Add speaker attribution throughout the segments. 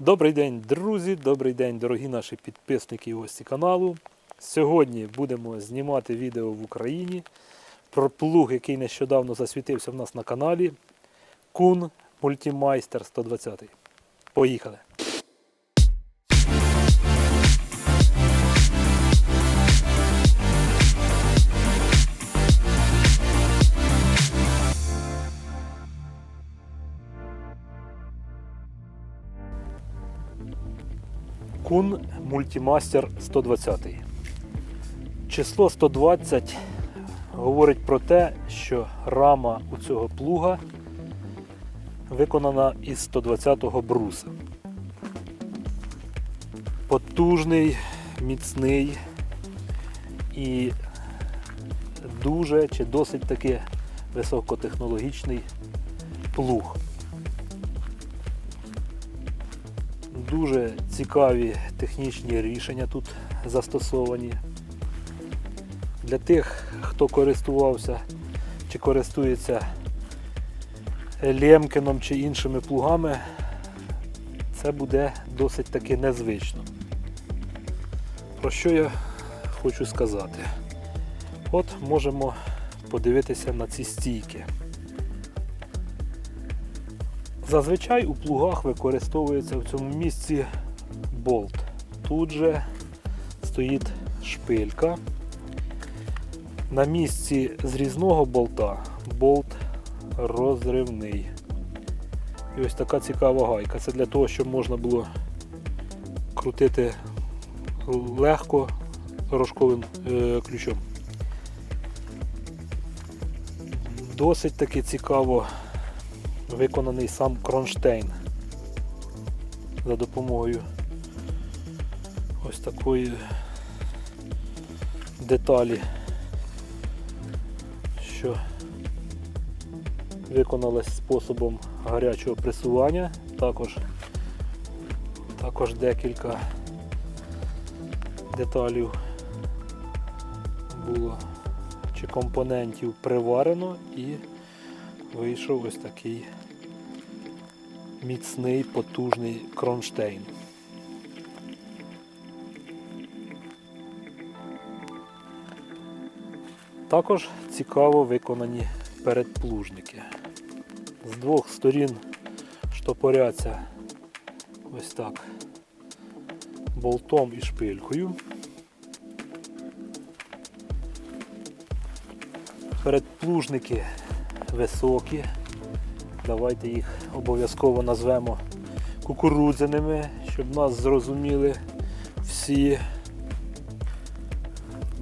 Speaker 1: Добрий день, друзі! Добрий день, дорогі наші підписники і гості каналу. Сьогодні будемо знімати відео в Україні про плуг, який нещодавно засвітився в нас на каналі. Кун Мультімайстер 120. Поїхали! Кун Мультімастер 120. Число 120 говорить про те, що рама у цього плуга виконана із 120-го бруса. Потужний, міцний і дуже чи досить таки високотехнологічний плуг. Дуже цікаві технічні рішення тут застосовані. Для тих, хто користувався чи користується Лемкином чи іншими плугами, це буде досить таки незвично. Про що я хочу сказати? От можемо подивитися на ці стійки. Зазвичай у плугах використовується в цьому місці болт. Тут же стоїть шпилька. На місці зрізного болта болт розривний. І ось така цікава гайка. Це для того, щоб можна було крутити легко рожковим е, ключом. Досить таки цікаво виконаний сам кронштейн за допомогою ось такої деталі, що виконалась способом гарячого пресування, також, також декілька деталів було чи компонентів приварено і вийшов ось такий міцний потужний кронштейн. Також цікаво виконані передплужники. З двох сторін штопоряться ось так болтом і шпилькою. Передплужники високі. Давайте їх обов'язково назвемо кукурудзяними, щоб нас зрозуміли всі.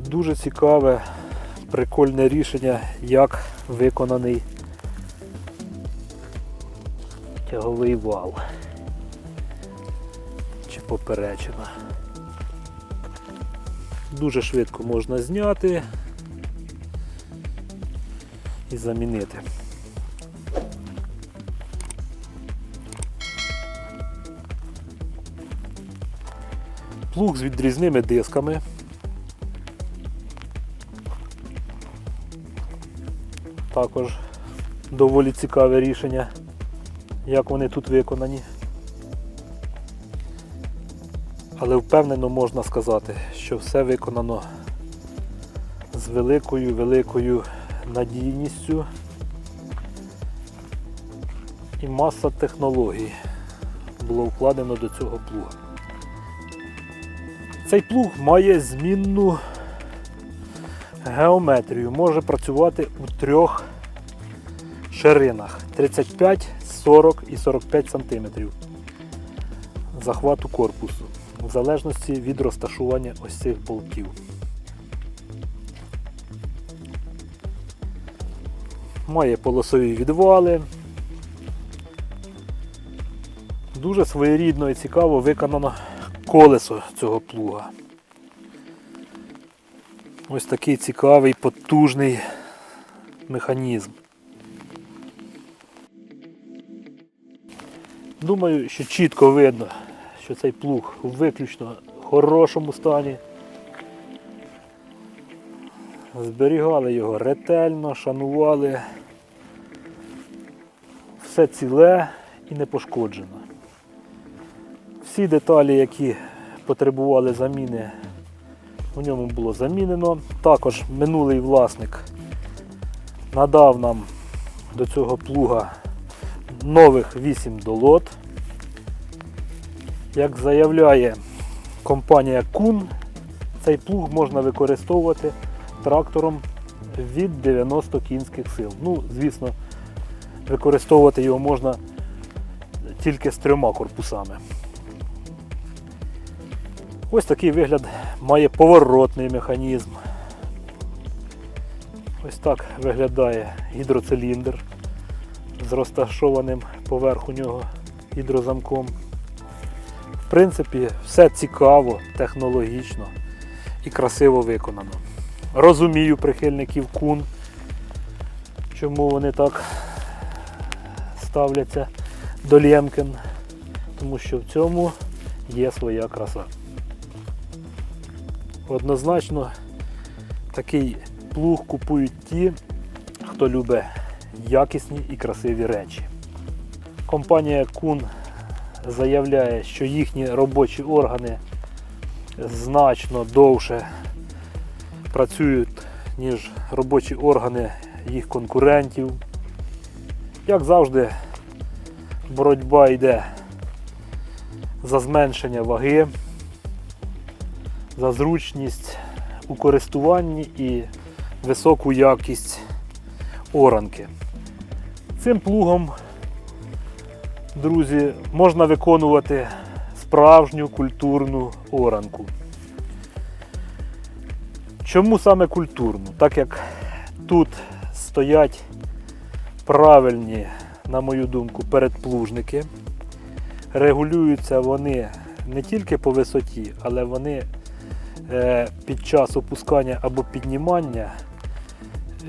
Speaker 1: Дуже цікаве, прикольне рішення, як виконаний тяговий вал чи поперечина. Дуже швидко можна зняти і замінити. Плуг з відрізними дисками. Також доволі цікаве рішення, як вони тут виконані. Але впевнено можна сказати, що все виконано з великою великою надійністю і маса технологій було вкладено до цього плуга. Цей плуг має змінну геометрію, може працювати у трьох ширинах 35, 40 і 45 см захвату корпусу, в залежності від розташування ось цих болтів. Має полосові відвали. Дуже своєрідно і цікаво виконано колесо цього плуга. Ось такий цікавий, потужний механізм. Думаю, що чітко видно, що цей плуг у виключно хорошому стані. Зберігали його ретельно, шанували. Все ціле і не пошкоджено. Всі деталі, які потребували заміни, у ньому було замінено. Також минулий власник надав нам до цього плуга нових 8 долот. Як заявляє компанія Кун, цей плуг можна використовувати трактором від 90 кінських сил. Ну, звісно, використовувати його можна тільки з трьома корпусами. Ось такий вигляд має поворотний механізм. Ось так виглядає гідроциліндр з розташованим поверху нього гідрозамком. В принципі, все цікаво, технологічно і красиво виконано. Розумію прихильників кун, чому вони так ставляться до Лємкін, тому що в цьому є своя краса. Однозначно такий плуг купують ті, хто любить якісні і красиві речі. Компанія Кун заявляє, що їхні робочі органи значно довше працюють, ніж робочі органи їх конкурентів. Як завжди, боротьба йде за зменшення ваги, за зручність у користуванні і високу якість оранки. Цим плугом, друзі, можна виконувати справжню культурну оранку. Чому саме культурну? Так як тут стоять правильні, на мою думку, передплужники. Регулюються вони не тільки по висоті, але вони е, під час опускання або піднімання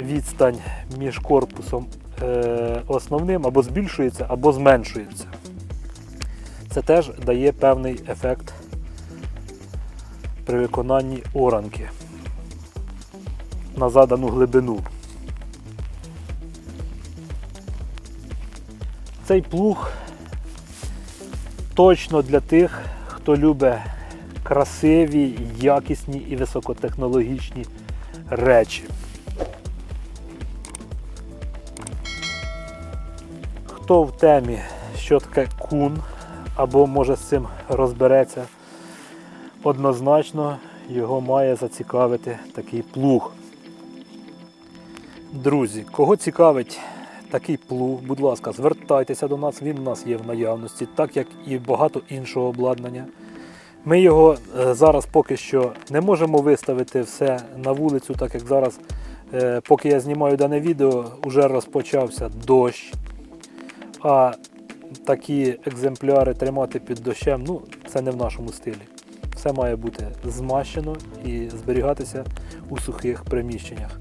Speaker 1: відстань між корпусом е, основним або збільшується, або зменшується. Це теж дає певний ефект при виконанні оранки на задану глибину. Цей плуг точно для тих, хто любить красиві, якісні і високотехнологічні речі. Хто в темі, що таке кун, або може з цим розбереться, однозначно його має зацікавити такий плуг. Друзі, кого цікавить такий плуг, будь ласка, звертайтеся до нас, він у нас є в наявності, так як і багато іншого обладнання. Ми його е, зараз поки що не можемо виставити все на вулицю, так як зараз, е, поки я знімаю дане відео, вже розпочався дощ. А такі екземпляри тримати під дощем, ну, це не в нашому стилі. Все має бути змащено і зберігатися у сухих приміщеннях.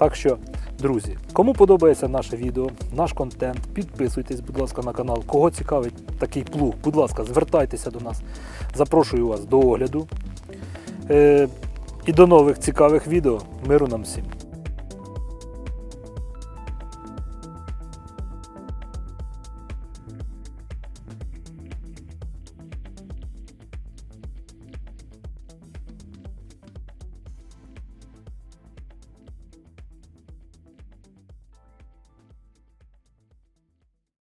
Speaker 1: Так що, друзі, кому подобається наше відео, наш контент, підписуйтесь, будь ласка, на канал. Кого цікавить такий плуг, будь ласка, звертайтеся до нас. Запрошую вас до огляду. Е, і до нових цікавих відео. Миру нам всім!